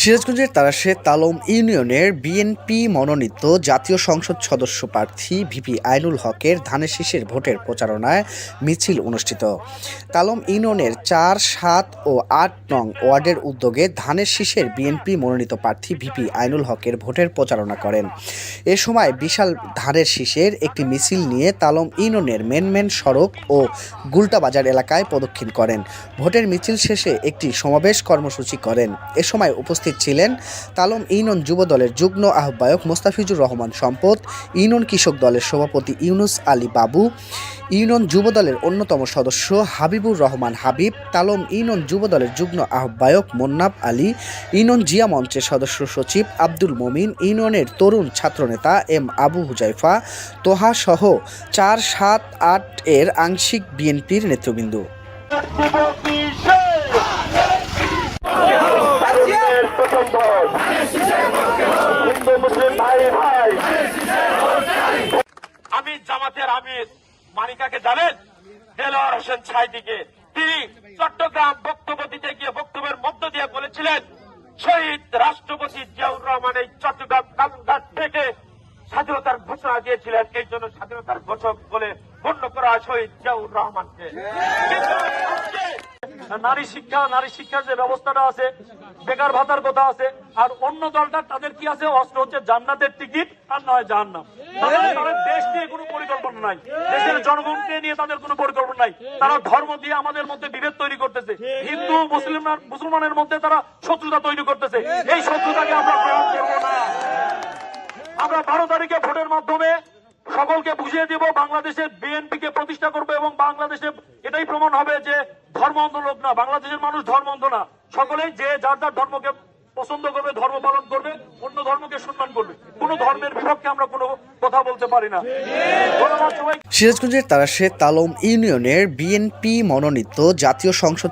সিরাজগঞ্জের তারাশে তালম ইউনিয়নের বিএনপি মনোনীত জাতীয় সংসদ সদস্য প্রার্থী ভিপি আইনুল হকের ধানের শীষের ভোটের প্রচারণায় মিছিল অনুষ্ঠিত। তালম ইউনিয়নের চার, সাত ও আট নং ওয়ার্ডের উদ্যোগে ধানের শীষের বিএনপি মনোনীত প্রার্থী ভিপি আইনুল হকের ভোটের প্রচারণা করেন। এ সময় বিশাল ধানের শীষের একটি মিছিল নিয়ে তালম ইউনিয়নের মেন মেন সড়ক ও গুলটা বাজার এলাকায় প্রদক্ষিণ করেন। ভোটের মিছিল শেষে একটি সমাবেশ কর্মসূচি করেন। এ সময় উপস্থিত ছিলেন তালম ইউনিয়ন যুব দলের যুগ্ম আহ্বায়ক মোস্তাফিজুর রহমান সম্পদ ইউনিয়ন কৃষক দলের সভাপতি ইউনুস আলী বাবু ইউনিয়ন যুব দলের অন্যতম সদস্য হাবিবুর রহমান হাবিব, তালম ইউনিয়ন যুব দলের যুগ্ম আহ্বায়ক মোন্নাব আলী ইউনিয়ন জিয়া মঞ্চের সদস্য সচিব আব্দুল মমিন ইউনিয়নের তরুণ ছাত্রনেতা এম আবু হুজাইফা, তোহা সহ চার সাত আট এর আংশিক বিএনপির নেতৃবৃন্দ হিন্দু মুসলিম ভাই আমি জামাতের আমির। মানিকাকে জানেন? দেলোয়ার হোসেন ছাইদিকে। তিনি চট্টগ্রাম বক্তব্য দিতে গিয়ে বক্তব্যের মধ্য দিয়ে বলেছিলেন, শহীদ রাষ্ট্রপতি জিয়াউর রহমান এই চট্টগ্রাম কালঘাট থেকে স্বাধীনতার ঘোষণা দিয়েছিলেন। এই জন্য স্বাধীনতার ঘোষক বলে গণ্য করা শহীদ জিয়াউর রহমানকে। নারী শিক্ষা, নারী শিক্ষার যে ব্যবস্থাটা আছে, বেকার ভাতার কথা আছে, আর অন্য দলটা তাদের কি আছে? অস্ত্র হচ্ছে জান্নাতের টিকিট আর নয় জাহান্নাম। দেশ নিয়ে কোনো পরিকল্পনা নাই। দেশের জনগণকে নিয়ে তাদের কোনো পরিকল্পনা নাই। তারা ধর্ম দিয়ে আমাদের মধ্যে বিভেদ তৈরি করতেছে। হিন্দু, মুসলিম, মুসলমানের মধ্যে তারা শত্রুতা তৈরি করতেছে। এই শত্রুতাকে আমরা গ্রহণ করব না। আমরা বারো তারিখে ভোটের মাধ্যমে সকলকে বুঝিয়ে দিব, বাংলাদেশের বিএনপি কে প্রতিষ্ঠা করবে এবং বাংলাদেশে এটাই প্রমাণ হবে যে ধর্ম অন্ধ লোক না, বাংলাদেশের মানুষ ধর্ম অন্ধ না। সকলেই যে যার যার ধর্মকে পছন্দ করবে, ধর্ম পালন করবে, অন্য ধর্মকে সম্মান করবে। কোন ধর্মের বিপক্ষে আমরা কোনো কথা বলতে পারি না। সিরাজগঞ্জের তারা তারাশে তালম ইউনিয়নের বিএনপি মনোনীত জাতীয় সংসদ